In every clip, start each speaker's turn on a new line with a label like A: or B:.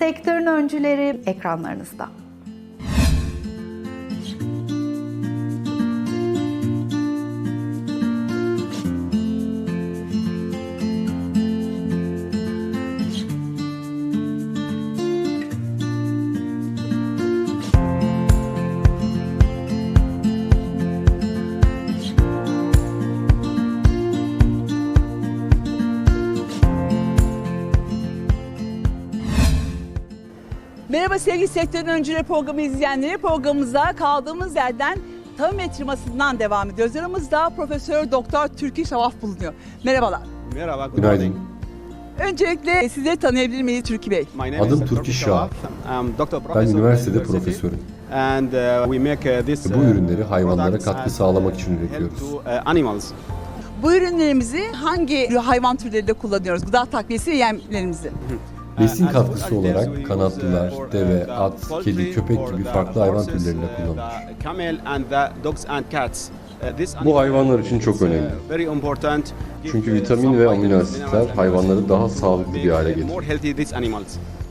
A: Sektörün öncüleri ekranlarınızda.
B: Merhaba sevgili sektörün öncüleri programı izleyenleri. Programımıza kaldığımız yerden Tavimet firmasından devam ediyoruz. Yanımızda Profesör Doktor Türkü Şavaf bulunuyor. Merhabalar.
C: Merhaba, good
D: Günaydın.
C: morning.
B: Öncelikle sizleri tanıyabilir miyiz Türkü Bey?
D: Adım.
C: I'm Dr.
D: Ben üniversitede profesörüm.
C: And uh, we make uh, this
D: Bu
C: uh,
D: ürünleri hayvanlara
C: products
D: katkı sağlamak için üretiyoruz.
C: to, animals.
B: Bu ürünlerimizi hangi hayvan türlerinde kullanıyoruz? Gıda takviyesi ve yemlerimizi.
D: Besin
C: Uh,
D: katkısı olarak kanatlılar,
C: uh,
D: deve,
C: uh,
D: at, kedi, köpek gibi farklı hayvan türlerinde
C: uh,
D: kullanılır.
C: Uh, this
D: Bu hayvanlar için çok
C: uh,
D: önemli. Çünkü
C: uh,
D: vitamin ve amino asitler hayvanları daha sağlıklı bir hale
C: uh,
D: getirir.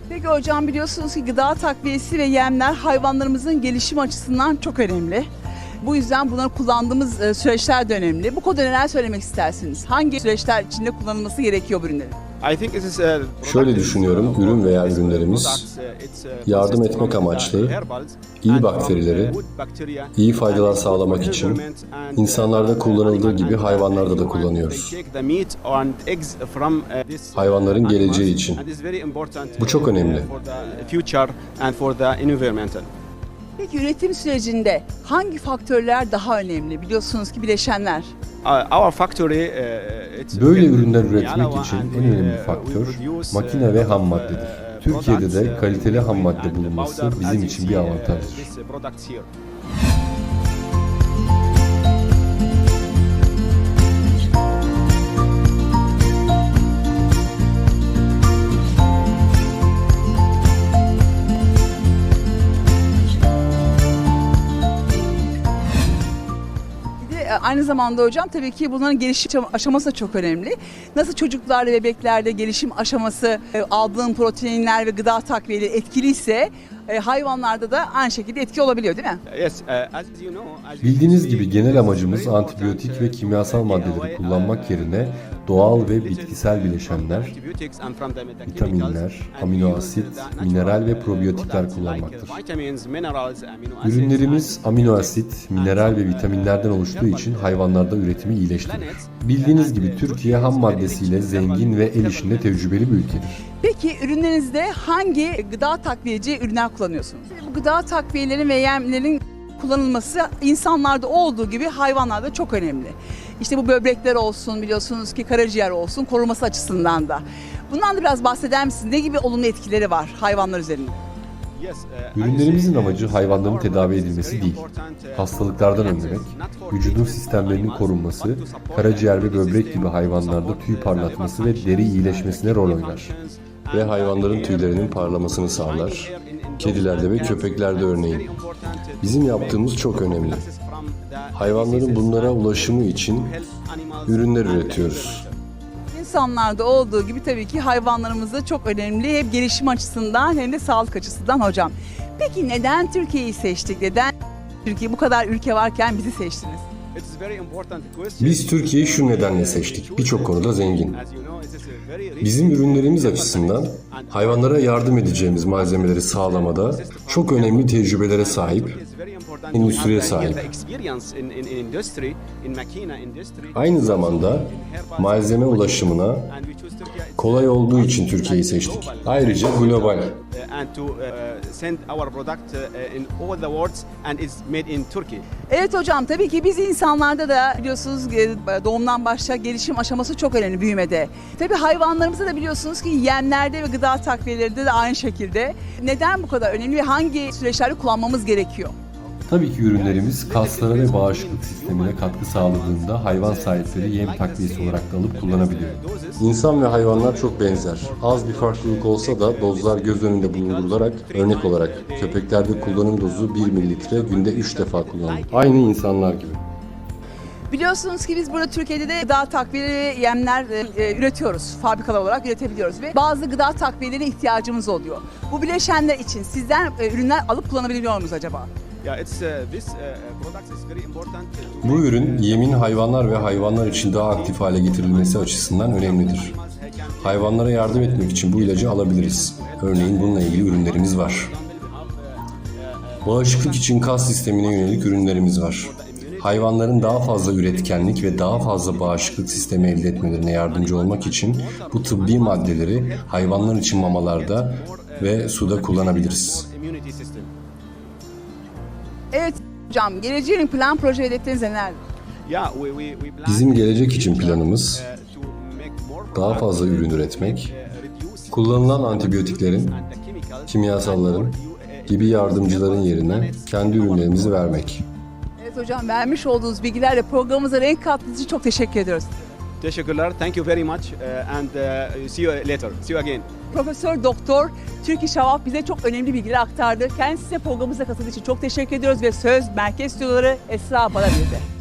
B: Peki hocam biliyorsunuz ki gıda takviyesi ve yemler hayvanlarımızın gelişim açısından çok önemli. Bu yüzden bunları kullandığımız e, süreçler de önemli. Bu konuda neler söylemek istersiniz? Hangi süreçler içinde kullanılması gerekiyor bu ürünlerin?
C: I think it is,
D: Şöyle düşünüyorum,
C: uh,
D: ürün veya ürünlerimiz
C: uh, uh,
D: yardım etmek amaçlı iyi bakterileri, iyi faydalar sağlamak için insanlarda kullanıldığı gibi hayvanlarda da kullanıyoruz. Hayvanların geleceği için. Bu çok önemli.
B: Peki üretim sürecinde hangi faktörler daha önemli? Biliyorsunuz ki bileşenler.
C: Uh, uh, it's
D: Böyle ürünler üretmek için en
C: we,
D: önemli
C: uh,
D: faktör makine
C: uh,
D: ve ham
C: uh,
D: maddedir.
C: uh,
D: Türkiye'de de
C: uh,
D: kaliteli ham madde bulunması bizim için bir
C: uh,
D: avantajdır.
B: Aynı zamanda hocam tabii ki bunların gelişim aşaması da çok önemli. Nasıl çocuklarda, bebeklerde gelişim aşaması e, aldığın proteinler ve gıda takviyeleri etkiliyse e, hayvanlarda da aynı şekilde etki olabiliyor değil mi?
C: Yes, uh, as you know, as you
D: Bildiğiniz gibi genel amacımız antibiyotik
C: important,
D: ve
C: uh,
D: kimyasal maddeleri
C: avoid,
D: kullanmak
C: uh,
D: yerine
C: uh,
D: doğal ve bitkisel bileşenler, vitaminler, amino asit, mineral ve
C: uh,
D: probiyotikler
C: uh,
D: kullanmaktır. Ürünlerimiz amino asit, mineral ve vitaminlerden oluştuğu için hayvanlarda üretimi iyileştirir. Bildiğiniz gibi Türkiye ham maddesiyle zengin ve el işinde tecrübeli bir ülkedir.
B: Peki ürünlerinizde hangi gıda takviyeci ürünler kullanıyorsunuz? Bu gıda takviyelerin ve yemlerin kullanılması insanlarda olduğu gibi hayvanlarda çok önemli. İşte bu böbrekler olsun biliyorsunuz ki karaciğer olsun koruması açısından da. Bundan da biraz bahseder misiniz? Ne gibi olumlu etkileri var hayvanlar üzerinde?
C: Uh,
D: Ürünlerimizin
C: say,
D: amacı hayvanların tedavi edilmesi değil,
C: uh,
D: hastalıklardan önlemek, vücudun sistemlerinin korunması, karaciğer ve böbrek gibi hayvanlarda tüy parlatması ve deri iyileşmesine rol oynar. Ve hayvanların tüylerinin parlamasını sağlar. Kedilerde ve köpeklerde örneğin. Bizim yaptığımız çok önemli. Hayvanların bunlara ulaşımı için ürünler üretiyoruz.
B: İnsanlarda olduğu gibi tabii ki hayvanlarımızda çok önemli hem gelişim açısından hem de sağlık açısından hocam. Peki neden Türkiye'yi seçtik? Neden Türkiye bu kadar ülke varken bizi seçtiniz?
D: Biz Türkiye'yi şu nedenle seçtik. Birçok konuda zengin. Bizim ürünlerimiz açısından hayvanlara yardım edeceğimiz malzemeleri sağlamada çok önemli tecrübelere sahip, endüstriye sahip. Aynı zamanda malzeme ulaşımına kolay olduğu için Türkiye'yi seçtik. Ayrıca global.
C: And to uh, send our product uh, in all the world and it's made in Turkey.
B: Evet hocam tabii ki biz insanlarda da biliyorsunuz e, doğumdan başla gelişim aşaması çok önemli büyümede. Tabii hayvanlarımızda da biliyorsunuz ki yemlerde ve gıda takviyelerinde de aynı şekilde. Neden bu kadar önemli ve hangi süreçlerde kullanmamız gerekiyor?
D: Tabii ki ürünlerimiz kaslara ve bağışıklık sistemine katkı sağladığında hayvan sahipleri yem takviyesi olarak da alıp kullanabiliyor. İnsan ve hayvanlar çok benzer. Az bir farklılık olsa da dozlar göz önünde bulundurularak örnek olarak köpeklerde kullanım dozu 1 mililitre günde 3 defa kullanılır. Aynı insanlar gibi.
B: Biliyorsunuz ki biz burada Türkiye'de de gıda takviyeleri yemler e, e, üretiyoruz. Fabrikalar olarak üretebiliyoruz ve bazı gıda takviyelerine ihtiyacımız oluyor. Bu bileşenler için sizden e, ürünler alıp kullanabiliyor muyuz acaba?
C: Uh, uh, to
D: Bu ürün
C: uh,
D: yemin hayvanlar ve hayvanlar için daha aktif hale getirilmesi açısından önemlidir. Hayvanlara yardım etmek için bu ilacı alabiliriz. Örneğin bununla ilgili ürünlerimiz var. Bağışıklık için kas sistemine yönelik ürünlerimiz var. Hayvanların daha fazla üretkenlik ve daha fazla bağışıklık sistemi elde etmelerine yardımcı olmak için bu tıbbi maddeleri hayvanlar için mamalarda ve suda kullanabiliriz.
B: Evet hocam geleceğin plan proje hedefleriniz neler?
D: Bizim gelecek için planımız
C: uh,
D: daha fazla ürün üretmek,
C: uh,
D: kullanılan antibiyotiklerin, kimyasalların gibi yardımcıların yerine kendi ürünlerimizi vermek.
B: Evet hocam vermiş olduğunuz bilgilerle programımıza renk kattığınız için çok teşekkür ediyoruz.
C: Teşekkürler. Thank you very much uh, and uh, see you later. See you again.
B: Profesör Doktor Türkiye Şavaf bize çok önemli bilgiler aktardı. Kendisine programımıza katıldığı için çok teşekkür ediyoruz ve söz merkez stüdyoları Esra Balabil'de.